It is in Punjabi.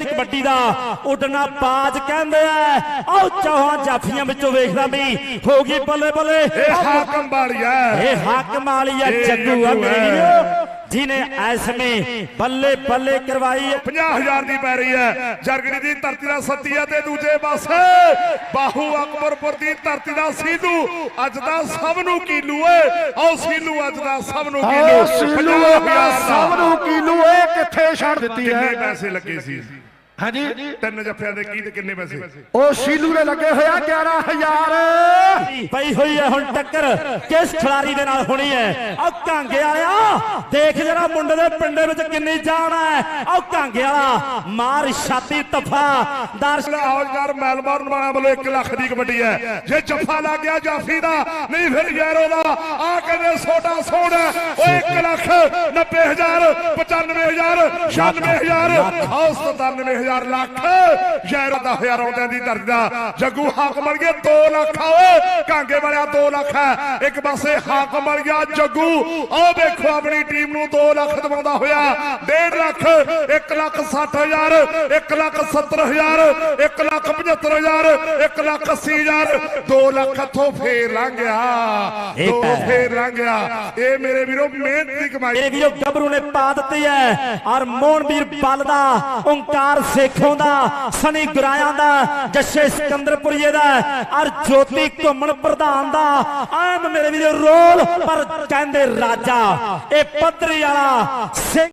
ਖੇਡ ਕਬੱਡੀ ਦਾ ਉੱਡਣਾ ਬਾਜ ਕਹਿੰਦੇ ਆ। ਆਓ ਚੌਹਾਂ ਜਾਫੀਆਂ ਵਿੱਚੋਂ ਵੇਖਦਾ ਵੀ ਹੋ ਗਈ ਬੱਲੇ ਬੱਲੇ। ਇਹ ਹਾਕਮ ਵਾਲੀਆ ਇਹ ਹਾਕਮ ਵਾਲੀ ਆ ਇਹ ਜੱਗੂ ਆ ਜੱਗੂ ਮੇਰੇ ਹੈ। ਵੀਰੋ ਜਿਨੇ ਐਸਮੇ ਬੱਲੇ ਬੱਲੇ ਕਰਵਾਈ ਹੈ 50000 ਦੀ ਪੈ ਰਹੀ ਹੈ ਜਰਗੜੀ ਦੀ ਧਰਤੀ ਦਾ ਸਤੀਆ ਤੇ ਦੂਜੇ ਪਾਸੇ ਬਾਹੂ ਅਕਬਰਪੁਰ ਦੀ ਧਰਤੀ ਦਾ ਸੀਲੂ। ਅੱਜ ਦਾ ਸਭ ਨੂੰ ਕੀਲੂ ਏ। ਆਓ ਸੀਲੂ ਅੱਜ ਦਾ ਸਭ ਨੂੰ ਆਓ ਕੀਲੂ। ਸੀਲੂ 50,000 ਦਾ ਸਭ ਨੂੰ ਕੀਲੂ ਇਹ ਕਿੱਥੇ ਛੱਡ ਦਿੱਤੀ ਕਿੰਨੇ ਹੈ। ਪੈਸੇ ਲੱਗੇ ਸੀ। ਹਾਂਜੀ। ਤਿੰਨ ਜੱਫਿਆਂ ਦੇ ਕੀ ਤੇ ਕਿੰਨੇ ਪੈਸੇ? ਉਹ ਸ਼ੀਲੂ ਨੇ ਲੱਗੇ ਹੋਇਆ 11000 ਪਈ ਹੋਈ ਹੈ ਹੁਣ ਟੱਕਰ। ਕਿਸ ਖਿਡਾਰੀ ਦੇ ਨਾਲ ਹੋਣੀ ਹੈ? ਆ ਕਾਂਗੇ ਵਾਲਿਆ। ਦੇਖ ਜਰਾ ਮੁੰਡੇ ਦੇ ਪਿੰਡੇ ਵਿੱਚ ਕਿੰਨੀ ਜਾਨ ਹੈ। ਆ ਕਾਂਗੇ ਵਾਲਾ ਮਾਰ ਛਾਤੀ ਤਫਾ। ਦਰਸ਼ਕ ਔਜਗਰ ਮੈਲਬੌਰਨ ਵਾਲਾ ਵੱਲੋਂ 1 ਲੱਖ ਦੀ ਕਬੱਡੀ ਹੈ। ਜੇ ਜੱਫਾ ਲੱਗ ਗਿਆ ਜਾਫੀ ਦਾ ਨਹੀਂ ਫਿਰ ਯੈਰੋ ਦਾ। ਆ ਕਹਿੰਦੇ ਸੋਡਾ ਸੋਡਾ ਉਹ 1 ਲੱਖ 90000 95000 96000 ਔਸਤ 90000 10000 ਲੱਖ। ਯਾਰ 10000 ਆਉਂਦਿਆਂ ਦੀ ਦਰਜ ਜੱਗੂ ਹਾਕ ਬਣ ਗਿਆ 2 ਲੱਖ ਓਏ ਕਾਂਗੇ ਵਾਲਿਆ 2 ਲੱਖ ਹੈ। ਇੱਕ ਪਾਸੇ ਹਾਕਮ ਬਣ ਗਿਆ ਜੱਗੂ। ਆਹ ਵੇਖੋ ਆਪਣੀ ਟੀਮ ਨੂੰ 2 ਲੱਖ ਦਵਾਉਂਦਾ ਹੋਇਆ। 1.5 ਲੱਖ 1 ਲੱਖ 60000 1 ਲੱਖ 70000 1 ਲੱਖ 75000 1 ਲੱਖ 80000 2 ਲੱਖ ਹੱਥੋਂ ਫੇਰ ਲੰਘ ਗਿਆ। ਦੋ ਫੇਰ ਲੰਘ ਗਿਆ। ਇਹ ਮੇਰੇ ਵੀਰੋ ਮਿਹਨਤ ਦੀ ਕਮਾਈ। ਮੇਰੇ ਵੀਰੋ ਗੱਭਰੂ ਨੇ ਪਾ ਦਿੱਤੀ ਹੈ। ਔਰ ਮੋਹਨਵੀਰ ਬੱਲ ਦਾ ਓੰਕਾਰ ਸੇਖੋਂ ਦਾ ਸਨੀ ਗੁਰਾਇਆਂ ਦਾ, ਜੱਸੇ ਸਿਕੰਦਰਪੁਰੀਏ ਦਾ ਔਰ ਜੋਤੀ ਘੁੰਮਣ ਪ੍ਰਧਾਨ ਦਾ, ਆਮ ਮੇਰੇ ਵੀਰੋ ਰੋਲ, ਪਰ ਕਹਿੰਦੇ ਰਾਜਾ, ਇਹ ਪੱਧਰੀ ਵਾਲਾ